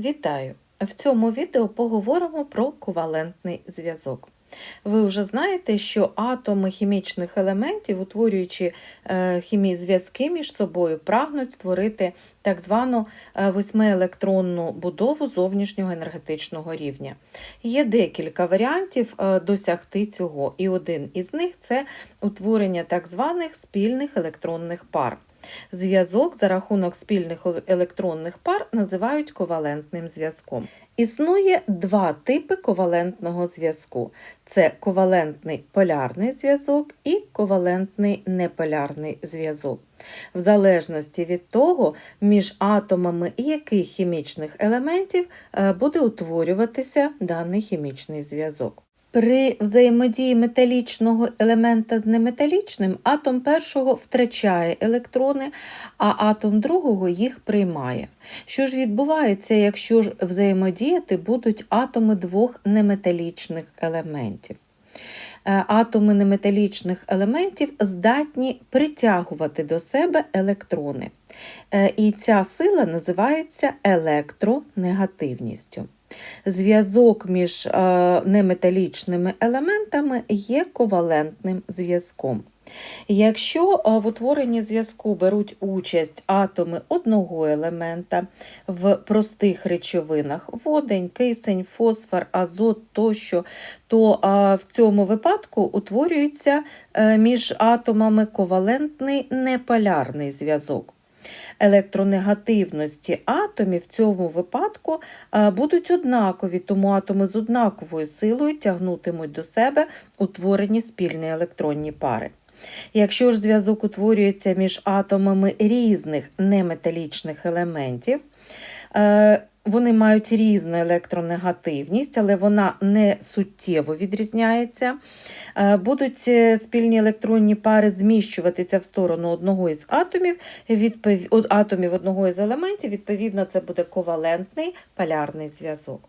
Вітаю! В цьому відео поговоримо про ковалентний зв'язок. Ви вже знаєте, що атоми хімічних елементів, утворюючи е, хімії зв'язки між собою, прагнуть створити так звану е, восьмиелектронну будову зовнішнього енергетичного рівня. Є декілька варіантів е, досягти цього, і один із них це утворення так званих спільних електронних пар. Зв'язок за рахунок спільних електронних пар називають ковалентним зв'язком. Існує два типи ковалентного зв'язку: це ковалентний полярний зв'язок і ковалентний неполярний зв'язок. В залежності від того, між атомами яких хімічних елементів е, буде утворюватися даний хімічний зв'язок. При взаємодії металічного елемента з неметалічним атом першого втрачає електрони, а атом другого їх приймає. Що ж відбувається, якщо ж взаємодіяти будуть атоми двох неметалічних елементів? Е, атоми неметалічних елементів здатні притягувати до себе електрони. Е, і ця сила називається електронегативністю. Зв'язок між е, неметалічними елементами є ковалентним зв'язком. Якщо е, в утворенні зв'язку беруть участь атоми одного елемента в простих речовинах водень, кисень, фосфор, азот тощо, то е, в цьому випадку утворюється між атомами ковалентний неполярний зв'язок електронегативності атомів в цьому випадку е, будуть однакові, тому атоми з однаковою силою тягнутимуть до себе утворені спільні електронні пари. Якщо ж зв'язок утворюється між атомами різних неметалічних елементів, е, вони мають різну електронегативність, але вона не суттєво відрізняється. Е, будуть е, спільні електронні пари зміщуватися в сторону одного із атомів, відпов... атомів одного із елементів, відповідно, це буде ковалентний полярний зв'язок.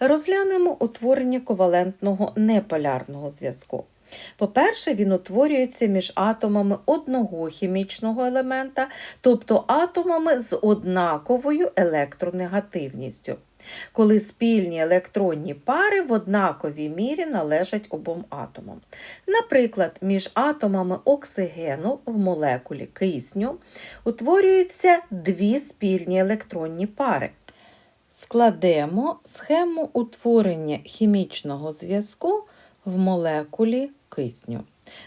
Розглянемо утворення ковалентного неполярного зв'язку. По-перше, він утворюється між атомами одного хімічного елемента, тобто атомами з однаковою електронегативністю, коли спільні електронні пари в однаковій мірі належать обом атомам. Наприклад, між атомами оксигену в молекулі кисню утворюються дві спільні електронні пари. Складемо схему утворення хімічного зв'язку в молекулі кисню.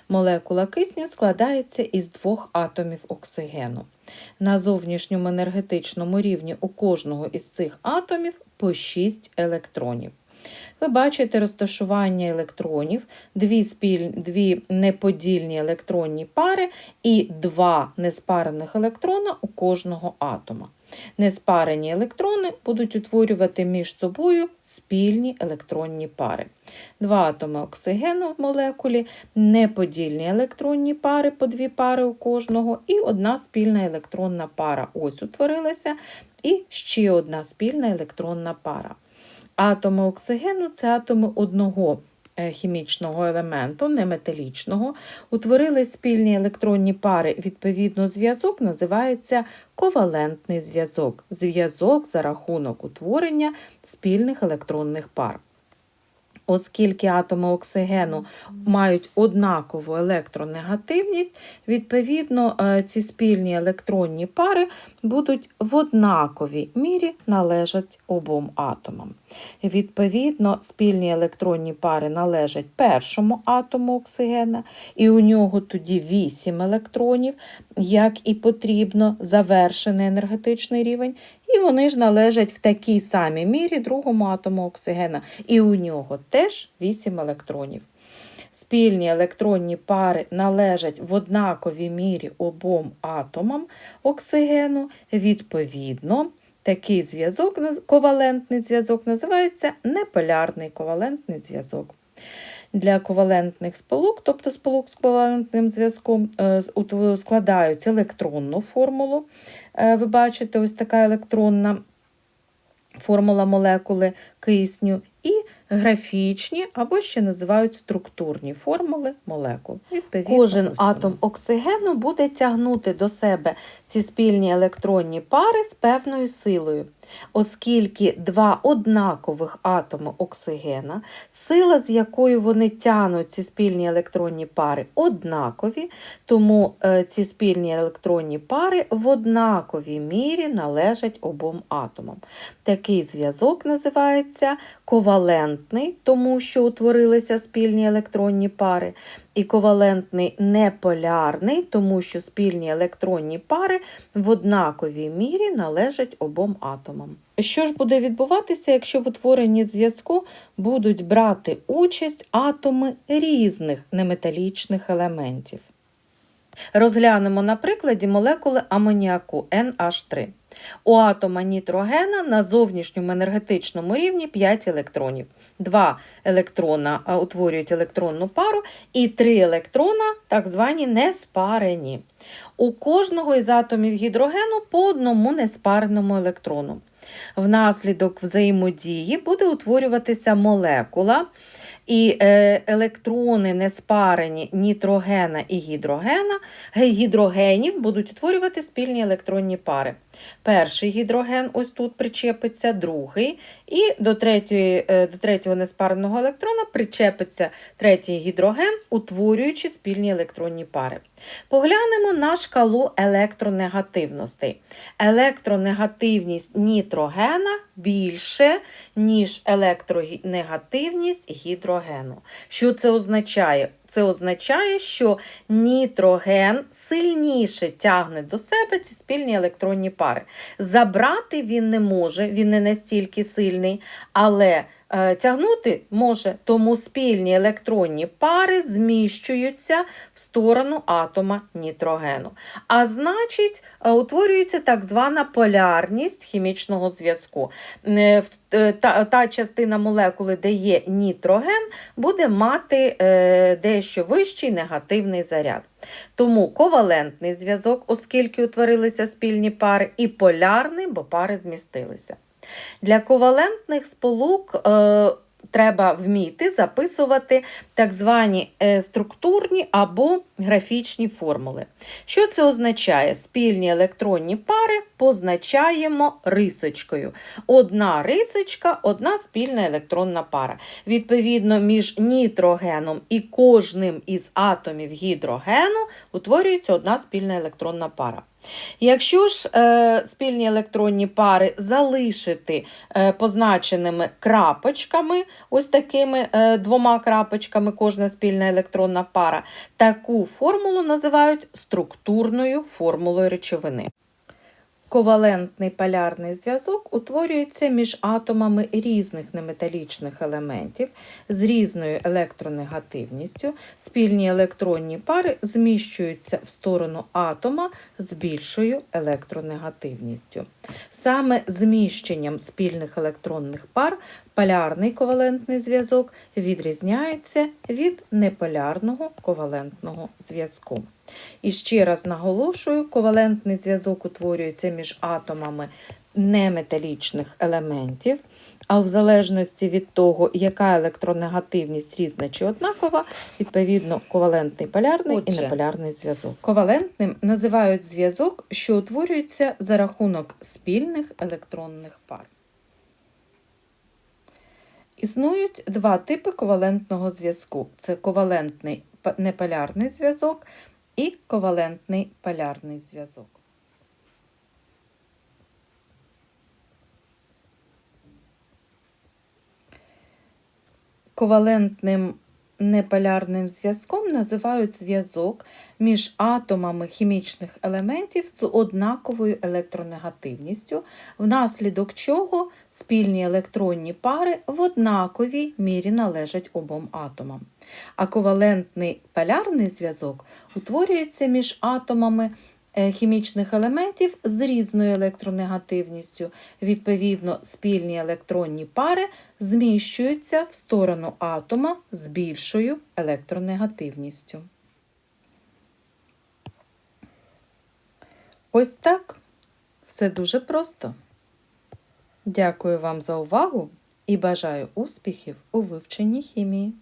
Молекула кисню складається із двох атомів оксигену. На зовнішньому енергетичному рівні у кожного із цих атомів по 6 електронів. Ви бачите розташування електронів, дві спіль... дві неподільні електронні пари і два неспарених електрона у кожного атома. Неспарені електрони будуть утворювати між собою спільні електронні пари. Два атоми оксигену в молекулі, неподільні електронні пари по дві пари у кожного, і одна спільна електронна пара. Ось утворилася, і ще одна спільна електронна пара. Атоми оксигену це атоми одного хімічного елементу, неметалічного, утворили спільні електронні пари. Відповідно, зв'язок називається ковалентний зв'язок. Зв'язок за рахунок утворення спільних електронних пар. Оскільки атоми оксигену мають однакову електронегативність, відповідно, е, ці спільні електронні пари будуть в однаковій мірі належать обом атомам. Відповідно, спільні електронні пари належать першому атому оксигена, і у нього тоді 8 електронів, як і потрібно, завершений енергетичний рівень. І вони ж належать в такій самій мірі другому атому оксигена. І у нього теж 8 електронів. Спільні електронні пари належать в однаковій мірі обом атомам оксигену. Відповідно, такий зв'язок, ковалентний зв'язок, називається неполярний ковалентний зв'язок. Для ковалентних сполук, тобто сполук з ковалентним зв'язком, е, складають електронну формулу. Е, ви бачите, ось така електронна формула молекули кисню, і графічні або ще називають структурні формули молекул. Відповідно, Кожен атом оксигену буде тягнути до себе ці спільні електронні пари з певною силою. Оскільки два однакових атоми оксигена, сила, з якою вони тягнуть ці спільні електронні пари, однакові, тому е, ці спільні електронні пари в однаковій мірі належать обом атомам. Такий зв'язок називається ковалентний, тому що утворилися спільні електронні пари, і ковалентний неполярний, тому що спільні електронні пари в однаковій мірі належать обом атомам. Що ж буде відбуватися, якщо в утворенні зв'язку будуть брати участь атоми різних неметалічних елементів? Розглянемо на прикладі молекули амоніаку NH3. У атома нітрогена на зовнішньому енергетичному рівні 5 електронів. Два електрона утворюють електронну пару, і три електрона, так звані неспарені. У кожного із атомів гідрогену по одному неспареному електрону. Внаслідок взаємодії буде утворюватися молекула, і електрони не спарені нітрогена і гідрогена, ге- гідрогенів будуть утворювати спільні електронні пари. Перший гідроген ось тут причепиться, другий, і до, третьої, е, до третього неспареного електрона причепиться третій гідроген, утворюючи спільні електронні пари. Поглянемо на шкалу електронегативностей. Електронегативність нітрогена більше, ніж електронегативність гідрогену. Що це означає? Це означає, що нітроген сильніше тягне до себе ці спільні електронні пари. Забрати він не може, він не настільки сильний, але тягнути може, тому спільні електронні пари зміщуються в сторону атома нітрогену. А значить, е, утворюється так звана полярність хімічного зв'язку. Е, е, Та, та частина молекули, де є нітроген, буде мати е, дещо вищий негативний заряд. Тому ковалентний зв'язок, оскільки утворилися спільні пари, і полярний, бо пари змістилися. Для ковалентних сполук е, треба вміти записувати так звані е, структурні або графічні формули. Що це означає? Спільні електронні пари позначаємо рисочкою. Одна рисочка, одна спільна електронна пара. Відповідно, між нітрогеном і кожним із атомів гідрогену утворюється одна спільна електронна пара. Якщо ж е, спільні електронні пари залишити е, позначеними крапочками, ось такими е, двома крапочками, кожна спільна електронна пара, таку формулу називають структурною формулою речовини. Ковалентний полярний зв'язок утворюється між атомами різних неметалічних елементів з різною електронегативністю. Спільні електронні пари зміщуються в сторону атома з більшою електронегативністю. Саме зміщенням спільних електронних пар полярний ковалентний зв'язок відрізняється від неполярного ковалентного зв'язку. І ще раз наголошую, ковалентний зв'язок утворюється між атомами неметалічних елементів, а в залежності від того, яка електронегативність різна чи однакова, відповідно ковалентний полярний і неполярний зв'язок. Ковалентним називають зв'язок, що утворюється за рахунок спільних електронних пар. Існують два типи ковалентного зв'язку: це ковалентний неполярний зв'язок і ковалентний полярний зв'язок. Ковалентним неполярним зв'язком називають зв'язок між атомами хімічних елементів з однаковою електронегативністю, внаслідок чого спільні електронні пари в однаковій мірі належать обом атомам. А ковалентний полярний зв'язок утворюється між атомами хімічних елементів з різною електронегативністю. Відповідно, спільні електронні пари зміщуються в сторону атома з більшою електронегативністю. Ось так. Все дуже просто. Дякую вам за увагу і бажаю успіхів у вивченні хімії.